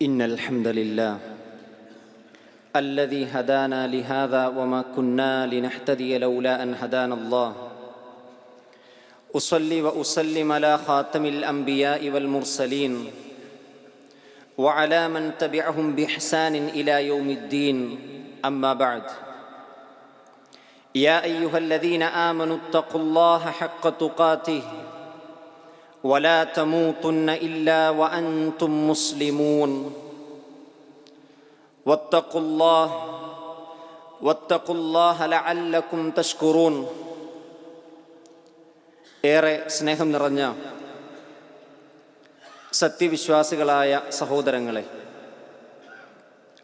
إن الحمد لله الذي هدانا لهذا وما كنا لنهتدي لولا أن هدانا الله. أصلي وأسلم على خاتم الأنبياء والمرسلين وعلى من تبعهم بإحسان إلى يوم الدين. أما بعد يا أيها الذين آمنوا اتقوا الله حق تقاته ولا تموتن الا وانتم مسلمون واتقوا الله واتقوا الله لعلكم تشكرون ഏറെ സ്നേഹം നിറഞ്ഞ സത്യവിശ്വാസികളായ സഹോദരങ്ങളെ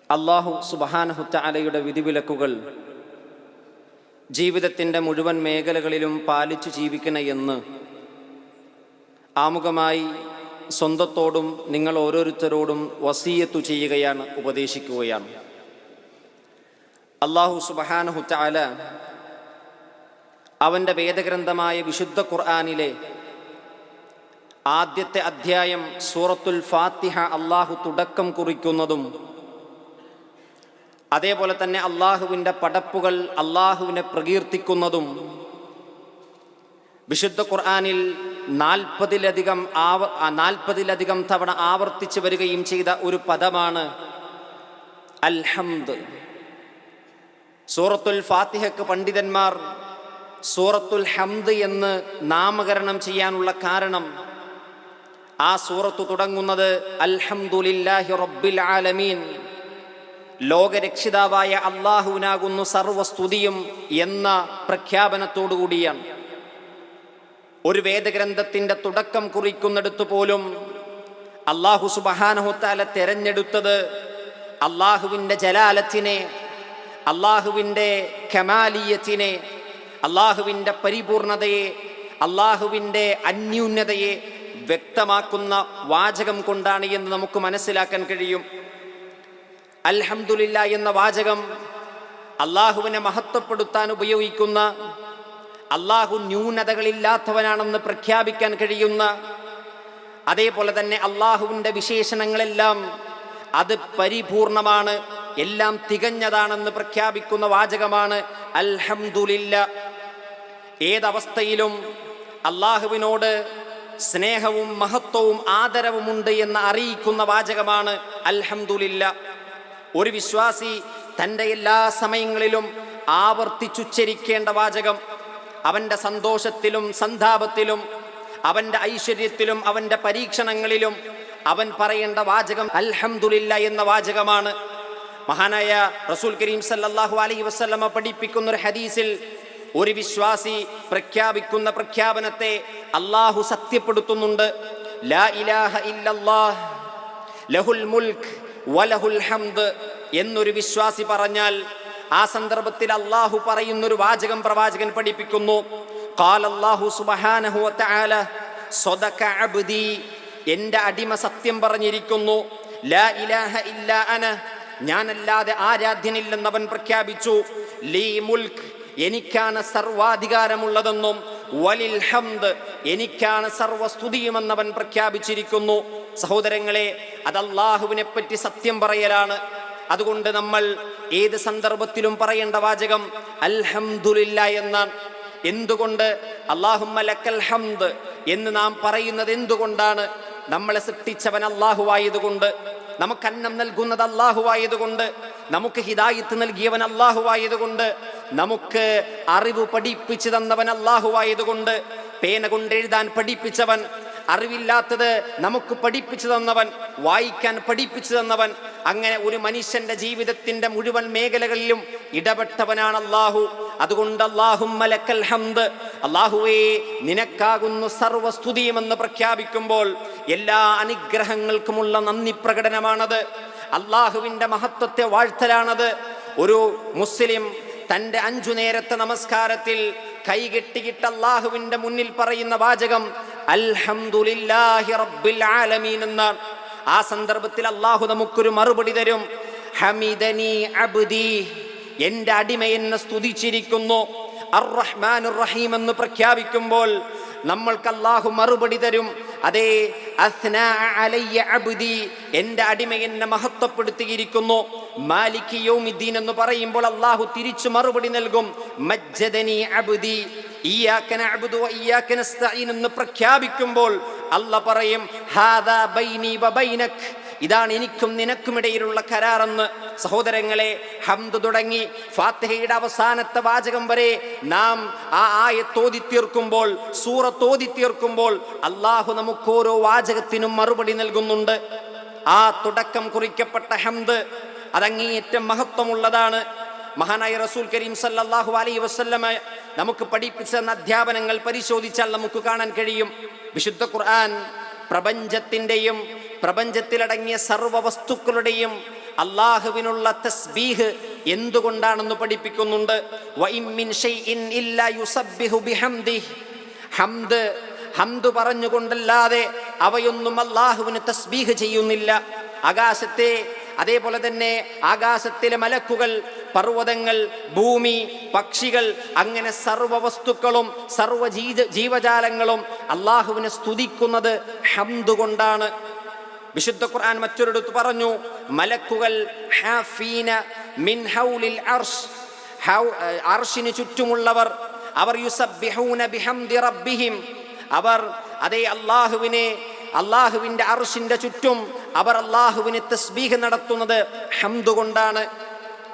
അള്ളാഹു സുബഹാനഹുത്ത അലയുടെ വിധിവിലക്കുകൾ ജീവിതത്തിൻ്റെ മുഴുവൻ മേഖലകളിലും പാലിച്ചു ജീവിക്കണ എന്ന് ആമുഖമായി സ്വന്തത്തോടും നിങ്ങൾ ഓരോരുത്തരോടും വസീയത്തു ചെയ്യുകയാണ് ഉപദേശിക്കുകയാണ്. അള്ളാഹു സുബഹാനഹുറ്റാല അവന്റെ വേദഗ്രന്ഥമായ വിശുദ്ധ ഖുർആാനിലെ ആദ്യത്തെ അധ്യായം സൂറത്തുൽ ഫാത്തിഹ അള്ളാഹു തുടക്കം കുറിക്കുന്നതും അതേപോലെ തന്നെ അള്ളാഹുവിന്റെ പടപ്പുകൾ അള്ളാഹുവിനെ പ്രകീർത്തിക്കുന്നതും വിശുദ്ധ ഖുർആാനിൽ നാൽപ്പതിലധികം ആവ നാൽപ്പതിലധികം തവണ ആവർത്തിച്ചു വരികയും ചെയ്ത ഒരു പദമാണ് അൽഹംദ്. സൂറത്തുൽ ഫാത്തിഹക്ക് പണ്ഡിതന്മാർ സൂറത്തുൽ ഹംദ് എന്ന് നാമകരണം ചെയ്യാനുള്ള കാരണം ആ സൂറത്ത് തുടങ്ങുന്നത് അൽഹംദുലില്ലാഹി റബ്ബിൽ ആലമീൻ. ലോകരക്ഷിതാവായ അള്ളാഹുവിനാകുന്നു സർവസ്തുതിയും എന്ന പ്രഖ്യാപനത്തോടുകൂടിയാണ്. ഒരു വേദഗ്രന്ഥത്തിന്റെ തുടക്കം കുറിക്കുന്നിടത്ത് പോലും അള്ളാഹു സുബഹാനഹുത്താല തെരഞ്ഞെടുത്തത് അള്ളാഹുവിന്റെ ജലാലത്തിനെ അള്ളാഹുവിന്റെ ഖമാലിയത്തിനെ അള്ളാഹുവിന്റെ പരിപൂർണതയെ അള്ളാഹുവിന്റെ അന്യൂന്യതയെ വ്യക്തമാക്കുന്ന വാചകം കൊണ്ടാണ് എന്ന് നമുക്ക് മനസ്സിലാക്കാൻ കഴിയും. അൽഹമുല്ല എന്ന വാചകം അള്ളാഹുവിനെ മഹത്വപ്പെടുത്താൻ ഉപയോഗിക്കുന്ന അള്ളാഹു ന്യൂനതകളില്ലാത്തവനാണെന്ന് പ്രഖ്യാപിക്കാൻ കഴിയുന്ന അതേപോലെ തന്നെ അള്ളാഹുവിന്റെ വിശേഷണങ്ങളെല്ലാം അത് പരിപൂർണമാണ് എല്ലാം തികഞ്ഞതാണെന്ന് പ്രഖ്യാപിക്കുന്ന വാചകമാണ് അൽഹംദുലില്ല. ഏതവസ്ഥയിലും അള്ളാഹുവിനോട് സ്നേഹവും മഹത്വവും ആദരവുമുണ്ട് എന്ന് അറിയിക്കുന്ന വാചകമാണ് അൽഹംദുലില്ല. ഒരു വിശ്വാസി തന്റെ എല്ലാ സമയങ്ങളിലും ആവർത്തിച്ചുച്ചരിക്കേണ്ട വാചകം അവന്റെ സന്തോഷത്തിലും സന്താപത്തിലും അവന്റെ ഐശ്വര്യത്തിലും അവന്റെ പരീക്ഷണങ്ങളിലും അവൻ പറയേണ്ട വാചകം അൽഹംദുലില്ല എന്ന വാചകമാണ്. മഹാനായ റസൂൽ കരീം സല്ലാഹു അലൈഹി വസ്ലമ പഠിപ്പിക്കുന്ന ഒരു ഹദീസിൽ ഒരു വിശ്വാസി പ്രഖ്യാപിക്കുന്ന പ്രഖ്യാപനത്തെ അള്ളാഹു സത്യപ്പെടുത്തുന്നുണ്ട്. ലാ ഇലാഹ ഇല്ലല്ലാഹ് ലഹുൽ മുൽക്ക് വലഹുൽ ഹംദ് എന്നൊരു വിശ്വാസി പറഞ്ഞാൽ ആ സന്ദർഭത്തിൽ അള്ളാഹു പറയുന്നൊരു വാചകം പ്രവാചകൻ പഠിപ്പിക്കുന്നു. എന്റെ അടിമ സത്യം പറഞ്ഞിരിക്കുന്നു. ലാ ഇലാഹ ഇല്ല അന ഞാനല്ലാതെ ആരാധ്യനില്ലെന്നവൻ പ്രഖ്യാപിച്ചു. ലീ മുൽക്ക് എനിക്കാണ് സർവാധികാരമുള്ളതെന്നും വലിൽ ഹംദ് എനിക്കാണ് സർവസ്തുതിയുമെന്നവൻ പ്രഖ്യാപിച്ചിരിക്കുന്നു. സഹോദരങ്ങളെ അത് അള്ളാഹുവിനെ പറ്റി സത്യം പറയലാണ്. അതുകൊണ്ട് നമ്മൾ ഏത് സന്ദർഭത്തിലും പറയേണ്ട വാചകം അൽഹംദുലില്ല എന്നാണ്. എന്തുകൊണ്ട്? അള്ളാഹുമ്മലക്കൽ ഹംദ് എന്ന് നാം പറയുന്നത് എന്തുകൊണ്ടാണ്? നമ്മളെ സൃഷ്ടിച്ചവൻ അള്ളാഹുവായതുകൊണ്ട് നമുക്ക് അന്നം നൽകുന്നത് അള്ളാഹുവായതുകൊണ്ട് നമുക്ക് ഹിദായത്ത് നൽകിയവൻ അള്ളാഹുവായതുകൊണ്ട് നമുക്ക് അറിവ് പഠിപ്പിച്ചു തന്നവൻ അള്ളാഹുവായതുകൊണ്ട് പേന കൊണ്ട് എഴുതാൻ പഠിപ്പിച്ചവൻ അറിവില്ലാത്തത് നമുക്ക് പഠിപ്പിച്ചു തന്നവൻ വായിക്കാൻ പഠിപ്പിച്ചു തന്നവൻ അങ്ങനെ ഒരു മനുഷ്യന്റെ ജീവിതത്തിന്റെ മുഴുവൻ മേഖലകളിലും ഇടപെട്ടവനാണ് അള്ളാഹു അതുകൊണ്ട് അള്ളാഹും മലക്കൽ ഹംദ്. അള്ളാഹുവേ നിനക്കാകുന്നു സർവസ്തുതിയുമെന്ന് പ്രഖ്യാപിക്കുമ്പോൾ എല്ലാ അനുഗ്രഹങ്ങൾക്കുമുള്ള നന്ദി പ്രകടനമാണത്. അള്ളാഹുവിന്റെ മഹത്വത്തെ വാഴ്ത്തലാണത്. ഒരു മുസ്ലിം തന്റെ അഞ്ചു നേരത്തെ നമസ്കാരത്തിൽ കൈകെട്ടിയിട്ട് അള്ളാഹുവിന്റെ മുന്നിൽ പറയുന്ന വാചകം അൽഹംദുലില്ലാഹി റബ്ബിൽ ആലമീൻ ആ സന്ദർഭത്തിൽ അള്ളാഹു നമുക്കൊരു മറുപടി തരും. ഹമിദനി അബ്ദി എന്റെ അടിമ എന്നെ സ്തുതിച്ചിരിക്കുന്നു അർ റഹ്മാൻ റഹീം എന്ന് പ്രഖ്യാപിക്കുമ്പോൾ നമ്മൾക്ക് അല്ലാഹു മറുപടി തരും. അതേ അബ്ദി എന്റെ അടിമ എന്നെ മഹത്വപ്പെടുത്തിയിരിക്കുന്നു. മാലിക് യൗമിദ്ദീൻ എന്ന് പറയുമ്പോൾ അള്ളാഹു തിരിച്ചു മറുപടി നൽകും. മജ്ജദനി അബ്ദി വ ഇയ്യാക നസ്തഈൻ എന്ന് പ്രഖ്യാപിക്കുമ്പോൾ അല്ല പറയും ഹാദാ ബൈനി വ ബൈനക് ഇതാണ് എനിക്കും നിനക്കുമിടയിലുള്ള കരാറെന്ന് സഹോദരങ്ങളെ ഹംദ് തുടങ്ങി. ഫാത്തിഹയുടെ അവസാനത്തെ വാചകം വരെ നാം ആ ആയത്തോതി തീർക്കുമ്പോൾ സൂറത്തോതി തീർക്കുമ്പോൾ അള്ളാഹു നമുക്ക് ഓരോ വാചകത്തിനും മറുപടി നൽകുന്നുണ്ട്. ആ തുടക്കം കുറിക്കപ്പെട്ട ഹംദ് അതങ്ങേയറ്റം മഹത്വമുള്ളതാണ്. മഹാനായ റസൂൽ കരീം സല്ലാഹു അലൈ വസല്ലമ നമുക്ക് പഠിപ്പിച്ച അധ്യാപനങ്ങൾ പരിശോധിച്ചാൽ നമുക്ക് കാണാൻ കഴിയും. വിശുദ്ധ ഖുർആൻ പ്രപഞ്ചത്തിന്റെയും പ്രപഞ്ചത്തിലടങ്ങിയ സർവ വസ്തുക്കളുടെയും അള്ളാഹുവിനുള്ള തസ്ബീഹ് എന്തുകൊണ്ടാണെന്ന് പഠിപ്പിക്കുന്നുണ്ട്? പറഞ്ഞുകൊണ്ടല്ലാതെ അവയൊന്നും അള്ളാഹുവിന് തസ്ബീഹ് ചെയ്യുന്നില്ല. ആകാശത്തെ അതേപോലെ തന്നെ ആകാശത്തിലെ മലക്കുകൾ പർവതങ്ങൾ ഭൂമി പക്ഷികൾ അങ്ങനെ സർവ വസ്തുക്കളും സർവ ജീവ ജീവജാലങ്ങളും അള്ളാഹുവിനെ സ്തുതിക്കുന്നത് ഹംദ് കൊണ്ടാണ്. വിശുദ്ധ ഖുർആൻ മറ്റൊരിടത്ത് പറഞ്ഞു മലക്കുകൾ ഹാഫീന മിൻ ഹൗലിൽ അർഷ്. അർഷിന് ചുറ്റുമുള്ളവർ അവർ യുസബ്ബിഹൂന ബിഹംദി റബ്ബിഹിം. അവർ അതേ അള്ളാഹുവിനെ അള്ളാഹുവിന്റെ അറുഷിന്റെ ചുറ്റും അവർ അള്ളാഹുവിന് തസ്ബീഹ് നടത്തുന്നത് ഹംദ് കൊണ്ടാണ്.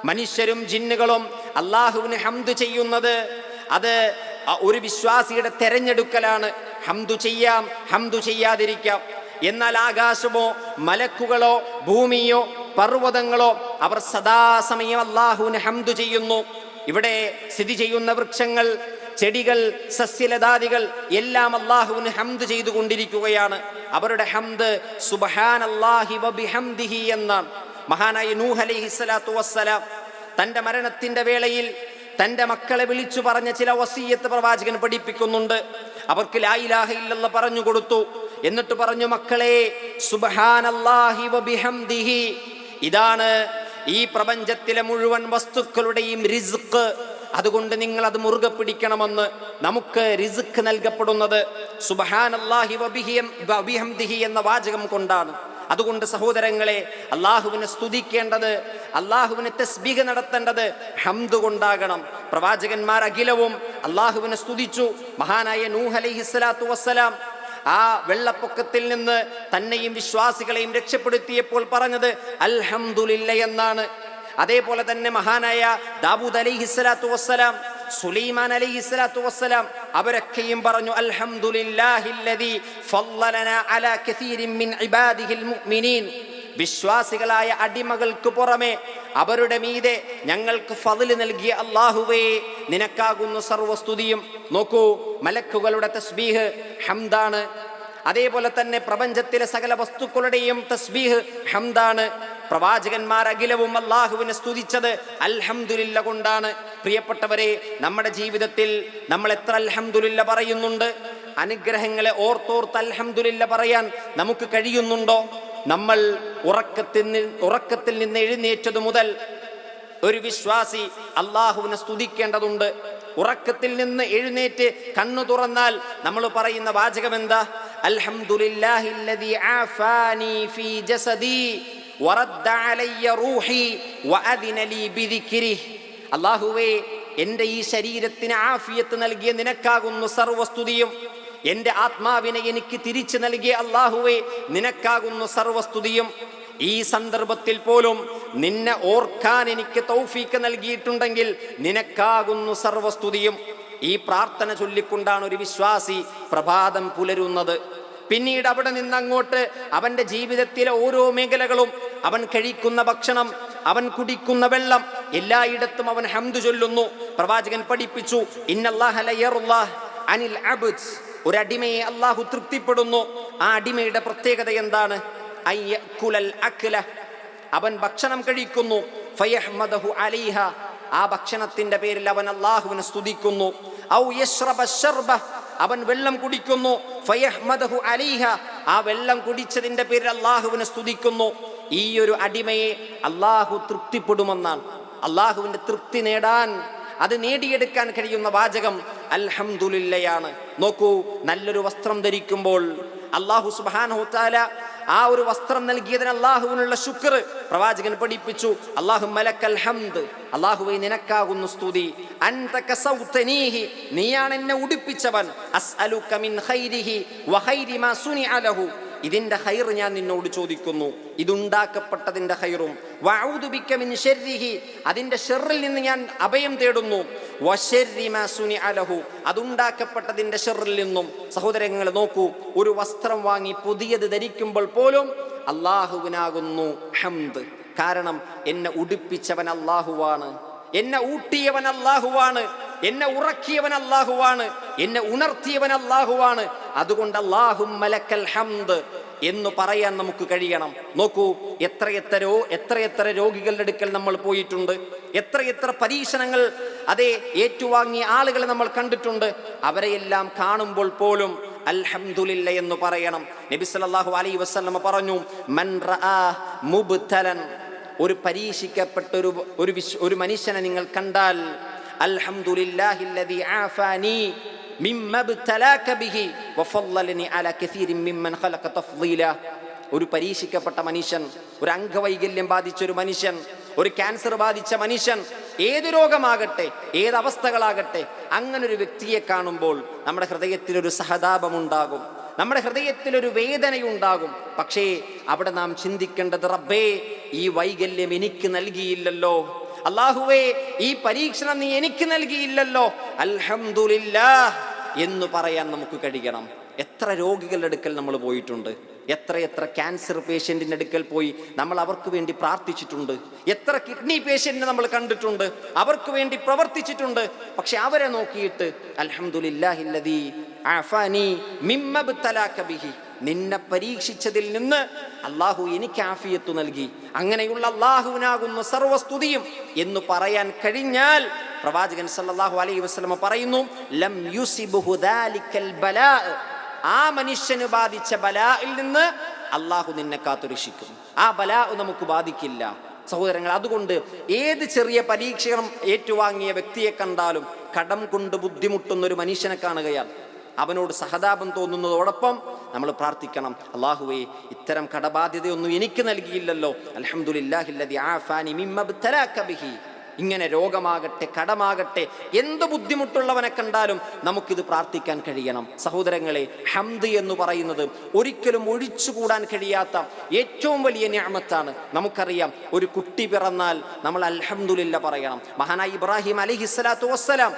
മനുഷ്യരും ജിന്നുകളും അള്ളാഹുവിന് ഹംദ് ചെയ്യുന്നത്. അത് ഒരു വിശ്വാസിയുടെ തെരഞ്ഞെടുക്കലാണ്. ഹംദു ചെയ്യാം ഹംദു ചെയ്യാതിരിക്കാം. എന്നാൽ ആകാശമോ മലക്കുകളോ ഭൂമിയോ പർവതങ്ങളോ അവർ സദാസമയം അള്ളാഹുവിന് ഹംദു ചെയ്യുന്നു. ഇവിടെ സ്ഥിതി ചെയ്യുന്ന വൃക്ഷങ്ങൾ ചെടികൾ സസ്യലതാദികൾ എല്ലാം അള്ളാഹുവിന് ഹംദ് ചെയ്തുകൊണ്ടിരിക്കുകയാണ്. അവരുടെ ഹംദ് സുബഹാൻ അള്ളാഹി എന്നാണ്. മഹാനായ നൂഹ് അലൈഹി സ്വലാത്തു വസ്സലാം തന്റെ മരണത്തിന്റെ വേളയിൽ തന്റെ മക്കളെ വിളിച്ചു പറഞ്ഞ ചില വസീയത്ത് പ്രവാചകൻ പഠിപ്പിക്കുന്നുണ്ട്. അവർക്ക് ലായിലാഹ ഇല്ലെന്ന് പറഞ്ഞു കൊടുത്തു. എന്നിട്ട് പറഞ്ഞു മക്കളെ സുബഹാനല്ലാഹി വബിഹംദിഹി ഇതാണ് ഈ പ്രപഞ്ചത്തിലെ മുഴുവൻ വസ്തുക്കളുടെയും റിസ്ക്. അതുകൊണ്ട് നിങ്ങൾ അത് മുറുകെ പിടിക്കണമെന്ന് നമുക്ക് റിസ്ക് നൽകപ്പെടുന്നത് എന്ന വാചകം കൊണ്ടാണ്. അതുകൊണ്ട് സഹോദരങ്ങളെ അള്ളാഹുവിനെ സ്തുതിക്കേണ്ടത് അള്ളാഹുവിനെ തസ്ബീഹ് നടത്തേണ്ടത് ഹംദ് കൊണ്ടാകണം. പ്രവാചകന്മാർ അഖിലവും അള്ളാഹുവിനെ സ്തുതിച്ചു. മഹാനായ നൂഹ് അലൈഹി സ്വലാത്തു വസ്സലാം ആ വെള്ളപ്പൊക്കത്തിൽ നിന്ന് തന്നെയും വിശ്വാസികളെയും രക്ഷപ്പെടുത്തിയപ്പോൾ പറഞ്ഞത് അൽഹംദുലില്ല എന്നാണ്. അതേപോലെ തന്നെ മഹാനായ ദാബൂദ് അലി ഹിസ്ലാത്തു വസ്സലാം സുലൈമാൻ അലി ഇസ്ലാത്തു വസ്സലാം അവരൊക്കെയും പറഞ്ഞു അലാ കസീരിൻ മിൻ ഇബാദിഹിൽ മുഅ്മിനീൻ. വിശ്വാസികളായ അടിമകൾക്ക് പുറമെ അവരുടെ മീതെ ഞങ്ങൾക്ക് ഫതിൽ നൽകിയ അള്ളാഹുവേ നിനക്കാകുന്നു സർവസ്തുതിയും നോക്കൂ മലക്കുകളുടെ തസ്ബീഹ് ഹംദാണ്. അതേപോലെ തന്നെ പ്രപഞ്ചത്തിലെ സകല വസ്തുക്കളുടെയും തസ്ബീഹ് ഹംദാണ്. പ്രവാചകന്മാർ അഖിലവും അള്ളാഹുവിനെ സ്തുതിച്ചത് അൽഹംദുലില്ല കൊണ്ടാണ്. പ്രിയപ്പെട്ടവരെ നമ്മുടെ ജീവിതത്തിൽ നമ്മൾ എത്ര അൽഹംദുലില്ല പറയുന്നുണ്ട്? അനുഗ്രഹങ്ങളെ ഓർത്തോർത്ത് അൽഹംദുലില്ല പറയാൻ നമുക്ക് കഴിയുന്നുണ്ടോ? നമ്മൾ ഉറക്കത്തിൽ ഉറക്കത്തിൽ നിന്ന് എഴുന്നേറ്റതു മുതൽ ഒരു വിശ്വാസി അള്ളാഹുവിനെ സ്തുതിക്കേണ്ടതുണ്ട്. ഉറക്കത്തിൽ നിന്ന് എഴുന്നേറ്റ് കണ്ണു തുറന്നാൽ നമ്മൾ പറയുന്ന വാചകം എന്താ അൽഹംദുലില്ലാഹില്ലദീ ആഫാനി ഫീ ജസദി വറദ്ദ അലയ്യ റൂഹി വഅദിന ലീ ബിദിക്രിഹി. അല്ലാഹുവേ എന്റെ ഈ ശരീരത്തിന് ആഫിയത്ത് നൽകിയ നിനക്കാകുന്നു സർവസ്തുതിയും. എന്റെ ആത്മാവിനെ എനിക്ക് തിരിച്ചു നൽകിയ അള്ളാഹുവേ നിനക്കാകുന്നു സർവസ്തുതിയും. ഈ സന്ദർഭത്തിൽ പോലും നിന്നെ ഓർക്കാൻ എനിക്ക് തൗഫീക്ക് നൽകിയിട്ടുണ്ടെങ്കിൽ നിനക്കാകുന്നു സർവസ്തുതിയും. ഈ പ്രാർത്ഥന ചൊല്ലിക്കൊണ്ടാണ് ഒരു വിശ്വാസി പ്രഭാതം പുലരുന്നത്. പിന്നീട് അവിടെ നിന്നങ്ങോട്ട് അവന്റെ ജീവിതത്തിലെ ഓരോ മേഖലകളും അവൻ കഴിക്കുന്ന ഭക്ഷണം അവൻ കുടിക്കുന്ന വെള്ളം എല്ലായിടത്തും അവൻ ഹംദു ചൊല്ലുന്നു. പ്രവാചകൻ പഠിപ്പിച്ചു അനിൽ ഒരു അടിമയെ അള്ളാഹു തൃപ്തിപ്പെടുന്നു. ആ അടിമയുടെ പ്രത്യേകത എന്താണ്? അവൻ ഭക്ഷണം കഴിക്കുന്നു. ആ ഭക്ഷണത്തിന്റെ പേരിൽ അവൻ അള്ളാഹുവിനെ സ്തുതിക്കുന്നു. ഔ ശർബ. അവൻ വെള്ളം കുടിക്കുന്നു. അലൈഹ. ആ വെള്ളം കുടിച്ചതിന്റെ പേരിൽ അള്ളാഹുവിനെ സ്തുതിക്കുന്നു. ഈ ഒരു അടിമയെ അള്ളാഹു തൃപ്തിപ്പെടുമെന്നാണ്. അള്ളാഹുവിന്റെ തൃപ്തി നേടാൻ അത് നേടിയെടുക്കാൻ കഴിയുന്ന വാചകം അൽഹംദുലില്ലയാണ്. നോക്കൂ നല്ലൊരു വസ്ത്രം ധരിക്കുമ്പോൾ അള്ളാഹു സുബാനഹുത്താല ആ ഒരു വസ്ത്രം നൽകിയതിന് അള്ളാഹുവിനുള്ള ശുക്ർ. പ്രവാചകൻ പഠിപ്പിച്ചു അള്ളാഹു മലക്കൽ ഹംദ് അള്ളാഹുവെ നിനക്കാകുന്നു സ്തുതി. നീയാണ് എന്നെ ഉടുപ്പിച്ചവൻ. ഇതിന്റെ ഹൈർ ഞാൻ നിന്നോട് ചോദിക്കുന്നു. ഇതുണ്ടാക്കപ്പെട്ടതിന്റെ ഹൈറും അതിന്റെ ഷെറിൽ നിന്ന് ഞാൻ അഭയം തേടുന്നു. അതുണ്ടാക്കപ്പെട്ടതിന്റെ ഷെറിൽ നിന്നും സഹോദരങ്ങൾ നോക്കൂ ഒരു വസ്ത്രം വാങ്ങി പുതിയത് ധരിക്കുമ്പോൾ പോലും അള്ളാഹുവിനാകുന്നു ഹംദ്. കാരണം എന്നെ ഉടുപ്പിച്ചവൻ അള്ളാഹുവാണ് എന്നെ ഊട്ടിയവൻ അള്ളാഹുവാണ് എന്നെ ഉറക്കിയവൻ അള്ളാഹുവാണ് എന്നെ ഉണർത്തിയവൻ അള്ളാഹുവാണ് അതുകൊണ്ട് അള്ളാഹു മലക്കൽ ഹംദ് എന്ന് പറയാൻ നമുക്ക് കഴിയണം. നോക്കൂ എത്രയെത്ര എത്രയെത്ര രോഗികളുടെ അടുക്കൽ നമ്മൾ പോയിട്ടുണ്ട്. എത്രയെത്ര പരീക്ഷണങ്ങൾ അതെ ഏറ്റുവാങ്ങിയ ആളുകളെ നമ്മൾ കണ്ടിട്ടുണ്ട്. അവരെയെല്ലാം കാണുമ്പോൾ പോലും അൽഹംദുലില്ല എന്ന് പറയണം. നബി സല്ലല്ലാഹു അലൈഹി വസല്ലം പറഞ്ഞു മൻ മുബ്തലൻ. ഒരു പരീക്ഷിക്കപ്പെട്ട ഒരു ഒരു വിശ് ഒരു മനുഷ്യനെ നിങ്ങൾ കണ്ടാൽ അൽഹംദുലില്ലാഹില്ലദി ആഫാനി ബിഹി അലാ ഖലഖ ഒരു പരീക്ഷിക്കപ്പെട്ട മനുഷ്യൻ ഒരു അംഗവൈകല്യം ബാധിച്ച ഒരു മനുഷ്യൻ ഒരു ക്യാൻസർ ബാധിച്ച മനുഷ്യൻ ഏത് രോഗമാകട്ടെ ഏത് അവസ്ഥകളാകട്ടെ അങ്ങനെ ഒരു വ്യക്തിയെ കാണുമ്പോൾ നമ്മുടെ ഹൃദയത്തിൽ ഒരു സഹതാപമുണ്ടാകും. നമ്മുടെ ഹൃദയത്തിൽ ഒരു വേദനയുണ്ടാകും. പക്ഷേ അവിടെ നാം ചിന്തിക്കേണ്ടത് റബ്ബേ ഈ വൈകല്യം എനിക്ക് നൽകിയില്ലല്ലോ. അള്ളാഹുവേ ഈ പരീക്ഷണം നീ എനിക്ക് നൽകിയില്ലല്ലോ. അൽഹംദുലില്ലാ എന്ന് പറയാൻ നമുക്ക് കഴിയണം. എത്ര രോഗികളുടെ അടുക്കൽ നമ്മൾ പോയിട്ടുണ്ട്? എത്ര എത്ര ക്യാൻസർ പേഷ്യന്റിന്റെ അടുക്കൽ പോയി നമ്മൾ അവർക്ക് വേണ്ടി പ്രാർത്ഥിച്ചിട്ടുണ്ട്? എത്ര കിഡ്നി പേഷ്യന്റിനെ നമ്മൾ കണ്ടിട്ടുണ്ട്? അവർക്ക് വേണ്ടി പ്രവർത്തിച്ചിട്ടുണ്ട്. പക്ഷെ അവരെ നോക്കിയിട്ട് ഇബ്തലാക നിന്നെ പരീക്ഷിച്ചതിൽ നിന്ന് അള്ളാഹു എനിക്ക് ആഫിയത്ത് നൽകി. അങ്ങനെയുള്ള അള്ളാഹുവിനാകുന്ന സർവസ്തുതിയും എന്ന് പറയാൻ കഴിഞ്ഞാൽ പ്രവാചകൻ സല്ലാഹു അലൈഹി വസ്ലമ പറയുന്നു ലം യുസിബുഹു ദാലിക്കൽ ബലാ. ആ മനുഷ്യന് ബാധിച്ച ബലായിൽ നിന്ന് അള്ളാഹു നിന്നെ കാത്തുരക്ഷിക്കും. ആ ബലാ നമുക്ക് ബാധിക്കില്ല. സഹോദരങ്ങൾ അതുകൊണ്ട് ഏത് ചെറിയ പരീക്ഷണം ഏറ്റുവാങ്ങിയ വ്യക്തിയെ കണ്ടാലും കടം കൊണ്ട് ബുദ്ധിമുട്ടുന്ന ഒരു മനുഷ്യനെ കാണുകയാൽ അവനോട് സഹതാപം തോന്നുന്നതോടൊപ്പം നമ്മൾ പ്രാർത്ഥിക്കണം. അള്ളാഹുവേ ഇത്തരം കടബാധ്യതയൊന്നും എനിക്ക് നൽകിയില്ലല്ലോ. അൽഹംദുലില്ലാഹില്ലദി ഇങ്ങനെ രോഗമാകട്ടെ കടമാകട്ടെ എന്ത് ബുദ്ധിമുട്ടുള്ളവനെ കണ്ടാലും നമുക്കിത് പ്രാർത്ഥിക്കാൻ കഴിയണം. സഹോദരങ്ങളെ ഹംദ് എന്ന് പറയുന്നത് ഒരിക്കലും ഒഴിച്ചുകൂടാൻ കഴിയാത്ത ഏറ്റവും വലിയ ഞാമത്താണ് നമുക്കറിയാം ഒരു കുട്ടി പിറന്നാൽ നമ്മൾ അൽഹംദുലില്ല പറയണം. മഹാനായി ഇബ്രാഹിം അലിഹിസ്സലാത്തു വസ്സലാം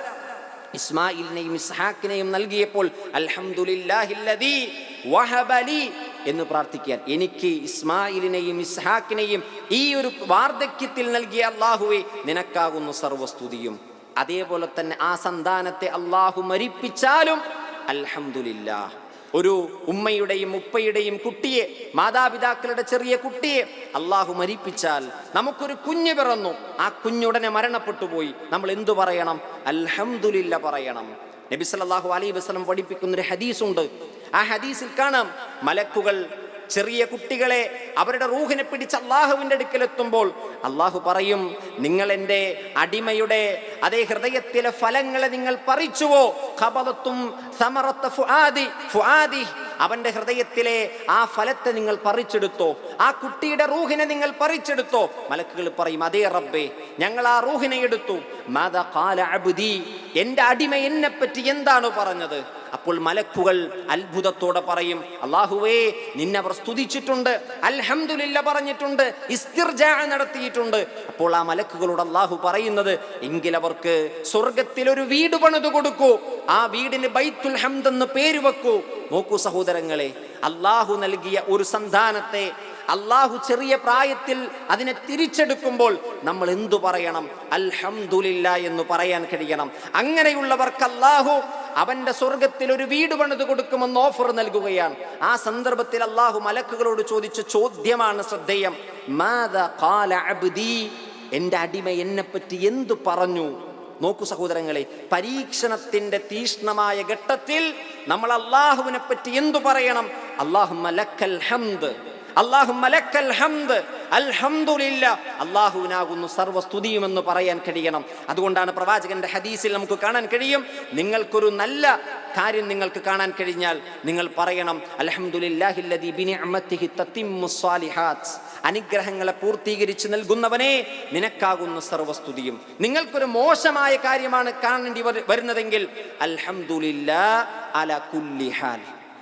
ഇസ്മായിലിനെയും ഇസ്ഹാക്കിനെയും നൽകിയപ്പോൾ അൽഹംദുലില്ലാഹില്ലദീ വഹബലി എന്ന് പ്രാർത്ഥിക്കാൻ. എനിക്ക് ഇസ്മായിലിനെയും ഇസ്ഹാക്കിനെയും ഈ ഒരു വാർദ്ധക്യത്തിൽ നൽകിയ അള്ളാഹുവെ നിനക്കാകുന്നു സർവസ്തുതിയും. അതേപോലെ തന്നെ ആ സന്താനത്തെ അള്ളാഹു മരിപ്പിച്ചാലും അൽഹംദുലില്ലാ ഒരു ഉമ്മയുടെയും ഉപ്പയുടെയും കുട്ടിയെ മാതാപിതാക്കളുടെ ചെറിയ കുട്ടിയെ അള്ളാഹു മരിപ്പിച്ചാൽ നമുക്കൊരു കുഞ്ഞ് പിറന്നു. ആ കുഞ്ഞുടനെ മരണപ്പെട്ടു പോയി. നമ്മൾ എന്തു പറയണം? അൽഹംദുലില്ല പറയണം. നബി സല്ലല്ലാഹു അലൈഹി വസല്ലം പഠിപ്പിക്കുന്ന ഒരു ഹദീസുണ്ട്. ആ ഹദീസിൽ കാണാം മലക്കുകൾ ചെറിയ കുട്ടികളെ അവരുടെ റൂഹിനെ പിടിച്ച് അള്ളാഹുവിന്റെ അടുക്കലെത്തുമ്പോൾ അള്ളാഹു പറയും നിങ്ങൾ എന്റെ അടിമയുടെ അതേ ഹൃദയത്തിലെ ഫലങ്ങളെ നിങ്ങൾ പറിച്ചുവോ? ഖബദത്തും സമറത്ത ഫുആദി ഫുആദി അവന്റെ ഹൃദയത്തിലെ ആ ഫലത്തെ നിങ്ങൾ പറിച്ചെടുത്തോ? ആ കുട്ടിയുടെ റൂഹിനെ നിങ്ങൾ പറിച്ചെടുത്തോ? മലക്കുകൾ പറയും അതേ റബ്ബേ ഞങ്ങൾ ആ റൂഹിനെ എടുത്തു. മാതാ കാല അബുദി എന്റെ അടിമ എന്നെപ്പറ്റി എന്താണ് പറഞ്ഞത്? അപ്പോൾ മലക്കുകൾ അത്ഭുതത്തോടെ പറയും അള്ളാഹുവേ നിന്നെ അവർ സ്തുതിച്ചിട്ടുണ്ട് അൽഹംദുലില്ല പറഞ്ഞിട്ടുണ്ട് ഇസ്തിർജാ നടത്തിയിട്ടുണ്ട്. അപ്പോൾ ആ മലക്കുകളോട് അള്ളാഹു പറയുന്നത് എങ്കിൽ അവർക്ക് സ്വർഗത്തിൽ ഒരു വീട് പണിത് കൊടുക്കൂ ആ വീടിന് ബൈത്തുൽ ഹംദ് എന്ന് പേര് വെക്കൂ. നോക്കൂ സഹോദരങ്ങളെ അള്ളാഹു നൽകിയ ഒരു സന്താനത്തെ അള്ളാഹു ചെറിയ പ്രായത്തിൽ അതിനെ തിരിച്ചെടുക്കുമ്പോൾ നമ്മൾ എന്തു പറയണം? അൽഹംദുലില്ല എന്ന് പറയാൻ കഴിയണം. അങ്ങനെയുള്ളവർക്ക് അള്ളാഹു അവന്റെ സ്വർഗത്തിൽ ഒരു വീട് പണിത് കൊടുക്കുമെന്ന് ഓഫർ നൽകുകയാണ്. ആ സന്ദർഭത്തിൽ അള്ളാഹു മലക്കുകളോട് ചോദിച്ച ചോദ്യമാണ് ശ്രദ്ധേയം. എന്റെ അടിമ എന്നെപ്പറ്റി എന്തു പറഞ്ഞു? നോക്കൂ സഹോദരങ്ങളെ പരീക്ഷണത്തിന്റെ തീഷ്ണമായ ഘട്ടത്തിൽ നമ്മൾ അള്ളാഹുവിനെ പറ്റി എന്തു പറയണം? അള്ളാഹു മലക്കൽ ഹംദ്. അള്ളാഹു മലക്കൽ ഹംദ് അൽഹംദുലില്ല. അള്ളാഹുവിനാകുന്നു സർവസ്തുതിയുമെന്ന് പറയാൻ കഴിയണം. അതുകൊണ്ടാണ് പ്രവാചകന്റെ ഹദീസിൽ നമുക്ക് കാണാൻ കഴിയും. നിങ്ങൾക്കൊരു നല്ല കാര്യം നിങ്ങൾക്ക് കാണാൻ കഴിഞ്ഞാൽ നിങ്ങൾ പറയണം അനുഗ്രഹങ്ങളെ പൂർത്തീകരിച്ച് നൽകുന്നവനെ നിനക്കാകുന്ന സർവസ്തുതിയും. നിങ്ങൾക്കൊരു മോശമായ കാര്യമാണ് കാണേണ്ടി വരു- വരുന്നതെങ്കിൽ അൽഹംദുലില്ലാ അല കുല്ലി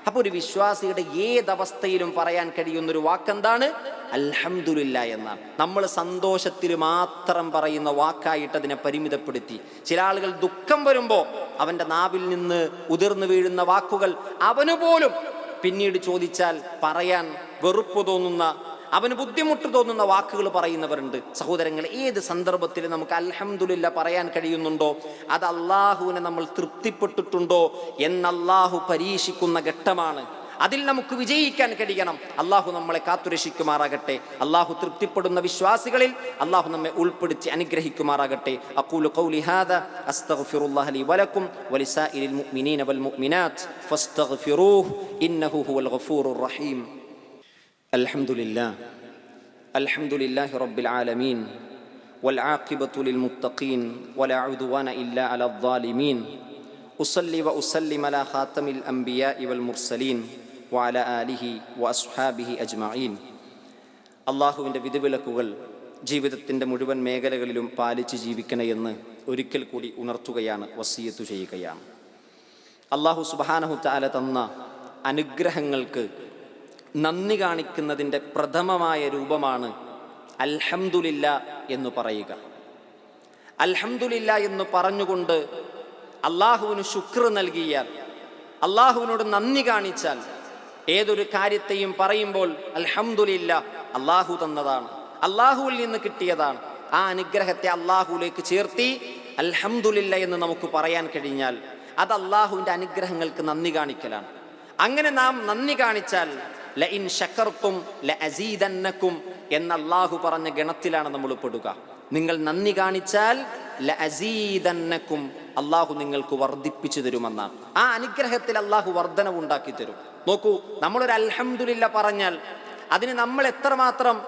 ഹാൽ അപ്പൊ ഒരു വിശ്വാസിയുടെ ഏതവസ്ഥയിലും പറയാൻ കഴിയുന്നൊരു വാക്കെന്താണ്? അൽഹംദുലില്ല എന്നാണ്. നമ്മൾ സന്തോഷത്തിൽ മാത്രം പറയുന്ന വാക്കായിട്ട് അതിനെ പരിമിതപ്പെടുത്തി. ചില ആളുകൾ ദുഃഖം വരുമ്പോൾ അവന്റെ നാവിൽ നിന്ന് ഉതിർന്നു വീഴുന്ന വാക്കുകൾ അവനു പോലും പിന്നീട് ചോദിച്ചാൽ പറയാൻ വെറുപ്പ് തോന്നുന്ന അവന് ബുദ്ധിമുട്ട് തോന്നുന്ന വാക്കുകൾ പറയുന്നവരുണ്ട്. സഹോദരങ്ങൾ ഏത് സന്ദർഭത്തിൽ നമുക്ക് അൽഹംദുലില്ല പറയാൻ കഴിയുന്നുണ്ടോ? അത് അള്ളാഹുവിനെ നമ്മൾ തൃപ്തിപ്പെട്ടിട്ടുണ്ടോ? എന്ന് പരീക്ഷിക്കുന്ന ഘട്ടമാണ്. അതിൽ നമുക്ക് വിജയിക്കാൻ കഴിയണം. അള്ളാഹു നമ്മളെ കാത്തുരക്ഷിക്കുമാറാകട്ടെ. അള്ളാഹു തൃപ്തിപ്പെടുന്ന വിശ്വാസികളിൽ അള്ളാഹു നമ്മെ ഉൾപ്പെടുത്തി അനുഗ്രഹിക്കുമാറാകട്ടെ. അഖൂലു ഖൗലി ഹാദ അസ്തഗ്ഫിറുല്ലാഹ ലി വലക്കും മുഅ്മിനീന വൽ മുഅ്മിനാത്ത് ഫസ്തഗ്ഫിറൂഹു ഇന്നഹു ഹുവൽ ഗഫൂറുർ റഹീം. الحمد لله الحمد لله رب العالمين والعاقبة للمتقين ولا عدوان إلا على الظالمين أصلي وأسلم على خاتم الأنبياء والمرسلين وعلى آله وأصحابه أجمعين അള്ളാഹുവിൻ്റെ വിധിവിലക്കുകൾ ജീവിതത്തിൻ്റെ മുഴുവൻ മേഖലകളിലും പാലിച്ച് ജീവിക്കണമെന്ന് ഒരിക്കൽ കൂടി ഉണർത്തുകയാണ് വസീയത്തു ചെയ്യുകയാണ് അള്ളാഹു സുബാനഹു താല തന്ന അനുഗ്രഹങ്ങൾക്ക് നന്ദി കാണിക്കുന്നതിന്റെ പ്രഥമമായ രൂപമാണ് അൽഹംദുലില്ല എന്ന് പറയുക. അൽഹംദുലില്ല എന്ന് പറഞ്ഞുകൊണ്ട് അള്ളാഹുവിന് ശുക്ർ നൽകിയാൽ അള്ളാഹുവിനോട് നന്ദി കാണിച്ചാൽ ഏതൊരു കാര്യത്തെയും പറയുമ്പോൾ അൽഹംദുലില്ല അള്ളാഹു തന്നതാണ്. അള്ളാഹുവിൽ നിന്ന് കിട്ടിയതാണ്. ആ അനുഗ്രഹത്തെ അള്ളാഹുവിലേക്ക് ചേർത്തി അൽഹംദുലില്ല എന്ന് നമുക്ക് പറയാൻ കഴിഞ്ഞാൽ അത് അള്ളാഹുവിന്റെ അനുഗ്രഹങ്ങൾക്ക് നന്ദി കാണിക്കലാണ്. അങ്ങനെ നാം നന്ദി കാണിച്ചാൽ ലഇൻ ശക്കർത്തും ല എന്ന അള്ളാഹു പറഞ്ഞ ഗണത്തിലാണ് നമ്മൾ പെടുക. നിങ്ങൾ നന്ദി കാണിച്ചാൽ ല അസീദന്നക്കും അള്ളാഹു നിങ്ങൾക്ക് വർദ്ധിപ്പിച്ചു തരുമെന്നാണ്. ആ അനുഗ്രഹത്തിൽ അള്ളാഹു വർധനവ് ഉണ്ടാക്കി തരും. നോക്കൂ നമ്മളൊരു അൽഹമുല്ല പറഞ്ഞാൽ അതിന് നമ്മൾ എത്രമാത്രം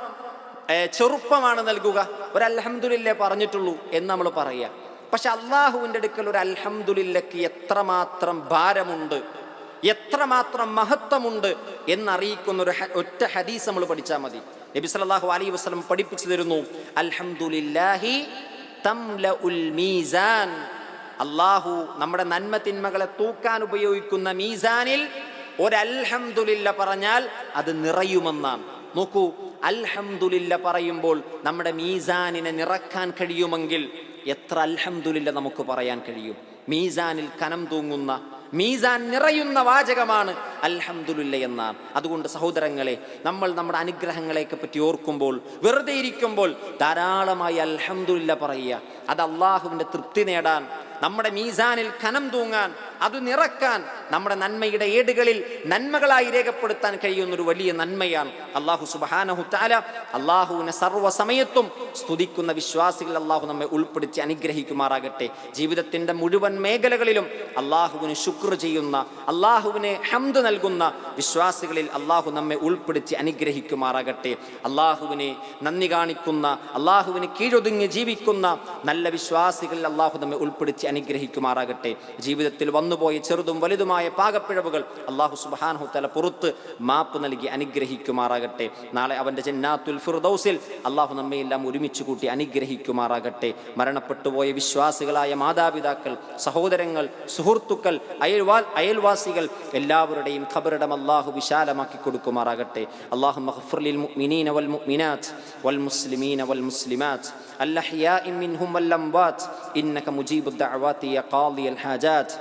ചെറുപ്പമാണ് നൽകുക? ഒരു അൽഹംദുലില്ലേ പറഞ്ഞിട്ടുള്ളൂ എന്ന് നമ്മൾ പറയുക. പക്ഷെ അള്ളാഹുവിന്റെ അടുക്കൽ ഒരു അൽഹംദുലില്ലക്ക് എത്രമാത്രം ഭാരമുണ്ട്? എത്രമാത്രം മഹത്വമുണ്ട് എന്നറിയിക്കുന്ന ഒരു ഒറ്റ ഹദീസ് നമ്മൾ പഠിച്ചാൽ മതി. നബി സല്ലല്ലാഹു അലൈഹി വസല്ലം പഠിപ്പിച്ചു തരുന്നു അൽഹംദുലില്ലാഹി തംലഉൽ മീസാൻ. അള്ളാഹു നമ്മുടെ നന്മ തിന്മകളെ തൂക്കാൻ ഉപയോഗിക്കുന്ന മീസാനിൽ ഒരു അൽഹംദുലില്ല പറഞ്ഞാൽ അത് നിറയുമെന്നാണ്. നോക്കൂ അൽഹംദുലില്ല പറയുമ്പോൾ നമ്മുടെ മീസാനിനെ നിറക്കാൻ കഴിയുമെങ്കിൽ എത്ര അൽഹംദുലില്ല നമുക്ക് പറയാൻ കഴിയും. മീസാനിൽ കനം തൂങ്ങുന്ന മീസാൻ നിറയുന്ന വാചകമാണ് അൽഹംദുലില്ല എന്നാണ്. അതുകൊണ്ട് സഹോദരങ്ങളെ നമ്മൾ നമ്മുടെ അനുഗ്രഹങ്ങളെയൊക്കെ പറ്റി ഓർക്കുമ്പോൾ വെറുതെ ഇരിക്കുമ്പോൾ ധാരാളമായി അൽഹംദുലില്ല പറയുക. അത് അള്ളാഹുവിന്റെ തൃപ്തി നേടാൻ നമ്മുടെ മീസാനിൽ കനം തൂങ്ങാൻ അത് നിറക്കാൻ നമ്മുടെ നന്മയുടെ ഏടുകളിൽ നന്മകളായി രേഖപ്പെടുത്താൻ കഴിയുന്ന ഒരു വലിയ നന്മയാണ് അള്ളാഹു സുബാനഹു താല അള്ളാഹുവിനെ സർവസമയത്തും സ്തുതിക്കുന്ന വിശ്വാസികൾ അള്ളാഹു നമ്മെ ഉൾപ്പെടുത്തി അനുഗ്രഹിക്കുമാറാകട്ടെ. ജീവിതത്തിന്റെ മുഴുവൻ മേഖലകളിലും അള്ളാഹുവിന് ശുക്ർ ചെയ്യുന്ന അള്ളാഹുവിനെ ഹംദ് നൽകുന്ന വിശ്വാസികളിൽ അള്ളാഹു നമ്മെ ഉൾപ്പെടുത്തി അനുഗ്രഹിക്കുമാറാകട്ടെ. അള്ളാഹുവിനെ നന്ദി കാണിക്കുന്ന അള്ളാഹുവിന് കീഴൊതുങ്ങി ജീവിക്കുന്ന നല്ല വിശ്വാസികളിൽ അള്ളാഹു നമ്മെ ഉൾപ്പെടുത്തി അനുഗ്രഹിക്കുമാറാകട്ടെ. ജീവിതത്തിൽ വന്നുപോയ ചെറുതും വലുതുമായ പാകപ്പിഴവുകൾ അള്ളാഹു സുബാനഹു തല പുറത്ത് മാപ്പ് നൽകി അനുഗ്രഹിക്കുമാറാകട്ടെ. നാളെ അവന്റെ ജന്നാത്തുൽ ഫിർദൌസിൽ അള്ളാഹു നമ്മയെല്ലാം ഒരുമിച്ച് കൂട്ടി അനുഗ്രഹിക്കുമാറാകട്ടെ. മരണപ്പെട്ടുപോയ വിശ്വാസികളായ മാതാപിതാക്കൾ സഹോദരങ്ങൾ സുഹൃത്തുക്കൾ അയൽവാ അയൽവാസികൾ എല്ലാവരുടെയും ഖബറിടം അള്ളാഹു വിശാലമാക്കി കൊടുക്കുമാറാകട്ടെ. അള്ളാഹു മഹഫുർലിൽ മുഅ്മിനീന വൽ മുഅ്മിനാത്ത് വൽ മുസ്ലിമീന വൽ മുസ്ലിമാത്ത്. മിൻഹും വല്ലം അംവാത്ത്. ഇന്നക മുജീബുദ്ദ الدعوات يا قاضي الحاجات.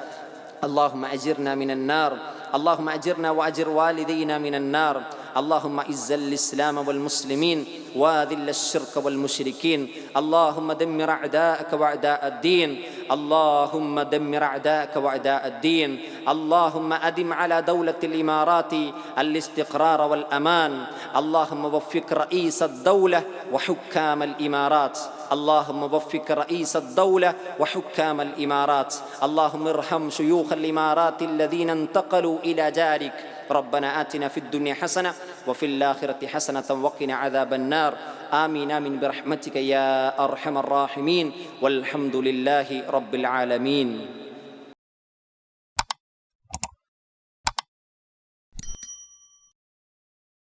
اللهم أجرنا من النار. اللهم أجرنا وأجر والدينا من النار. اللهم اعز الإسلام والمسلمين. واذل الشرك والمشركين. اللهم دمر أعداءك وأعداء الدين. اللهم دمر أعداءك وأعداء الدين. اللهم أدم على دولة الإمارات الاستقرار والأمان. اللهم وفق رئيس الدولة وحكام الإمارات. اللهم وفق رئيس الدولة وحكام الإمارات. اللهم ارحم شيوخ الإمارات الذين انتقلوا إلى جارك. ربنا آتنا في الدنيا حسنة وفي الآخرة حسنة وقنا عذاب النار. آمين آمين برحمتك يا أرحم الراحمين. والحمد لله رب العالمين.